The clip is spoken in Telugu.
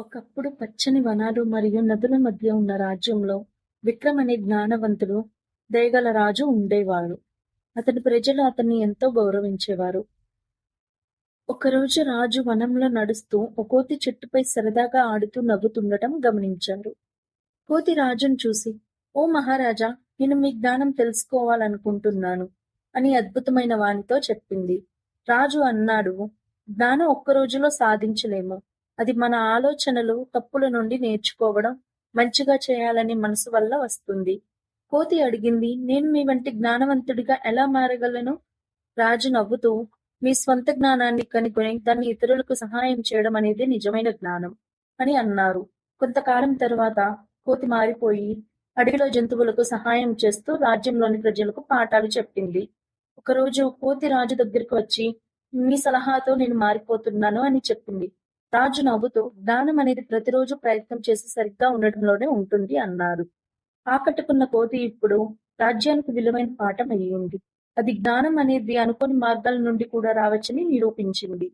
ఒకప్పుడు పచ్చని వనాలు మరియు నదుల మధ్య ఉన్న రాజ్యంలో విక్రమ్ అనే జ్ఞానవంతుడు దయగల రాజు ఉండేవాడు. అతని ప్రజలు అతన్ని ఎంతో గౌరవించేవారు. ఒకరోజు రాజు వనంలో నడుస్తూ ఒక కోతి చెట్టుపై సరదాగా ఆడుతూ నవ్వుతుండటం గమనించారు. కోతి రాజును చూసి ఓ మహారాజా నేను మీ జ్ఞానం తెలుసుకోవాలనుకుంటున్నాను అని అద్భుతమైన వానితో చెప్పింది. రాజు అన్నాడు జ్ఞానం ఒక్క రోజులో సాధించలేము. అది మన ఆలోచనలు తప్పుల నుండి నేర్చుకోవడం మంచిగా చేయాలని మనసు వల్ల వస్తుంది. కోతి అడిగింది నేను మీ వంటి జ్ఞానవంతుడిగా ఎలా మారగలను? రాజు నవ్వుతూ మీ స్వంత జ్ఞానాన్ని కనుగొని దాన్ని ఇతరులకు సహాయం చేయడం అనేది నిజమైన జ్ఞానం అని అన్నారు. కొంతకాలం తర్వాత కోతి మారిపోయి అడవిలో జంతువులకు సహాయం చేస్తూ రాజ్యంలోని ప్రజలకు పాఠాలు చెప్పింది. ఒకరోజు కోతి రాజు దగ్గరికి వచ్చి మీ సలహాతో నేను మారిపోతున్నాను అని చెప్పింది. రాజు నవ్వుతూ జ్ఞానం అనేది ప్రతిరోజు ప్రయత్నం చేసి సరిగ్గా ఉండటంలోనే ఉంటుంది అన్నారు. ఆకట్టుకున్న కోతి ఇప్పుడు రాజ్యానికి విలువైన పాఠం అయ్యింది. అది జ్ఞానం అనేది అనుకోని మార్గాల నుండి కూడా రావచ్చని నిరూపించింది.